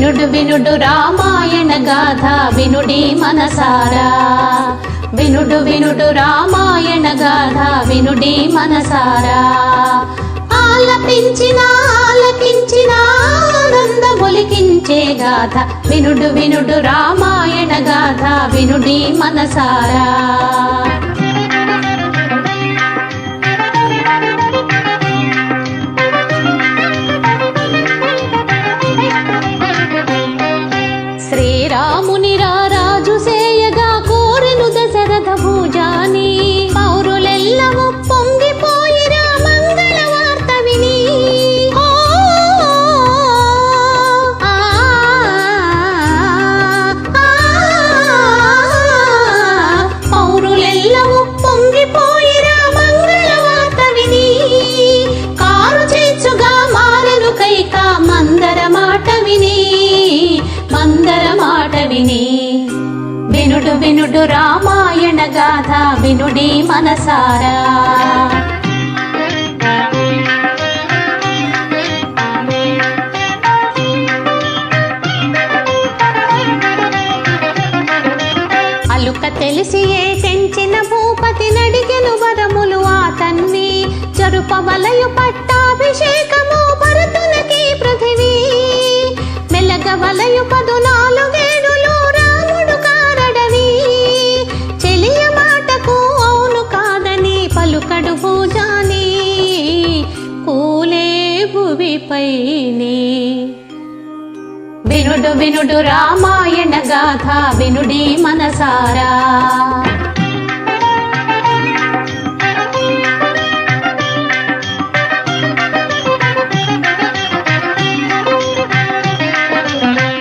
వినుడు వినుడు రామాయణ గాథ వినుడి మనసారా. వినుడు వినుడు రామాయణ గాథ వినుడి మనసారా. ఆలపించిన ఆలకించిన ఆనందములికించే గాథ వినుడు వినుడు రామాయణ గాథ వినుడి మనసారా. వినుడు వినుడు రామాయణ గాథ వినుడి మనసారా. అలుక తెలిసి ఏ తెంచిన భూపతి నడిగెను వరములు ఆ తన్ని చరుపవలయు పట్టాభిషేకము పైనే. వినుడు వినుడు రామాయణ గాథ వినుడి మనసారా.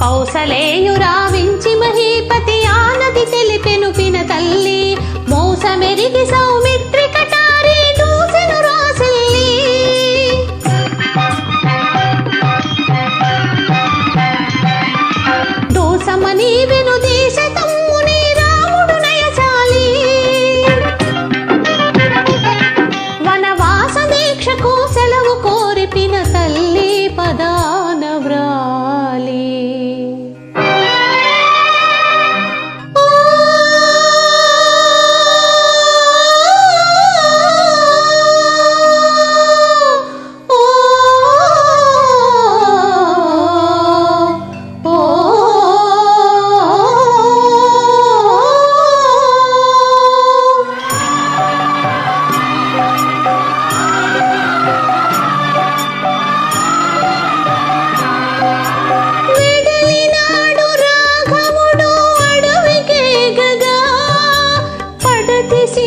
కౌసలేయురావించి మహీపతి ఆనది తెలిపెను పిన తల్లి మోసమెరిగి సౌ ಶಿಕ್ಷಕೋ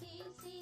తీసి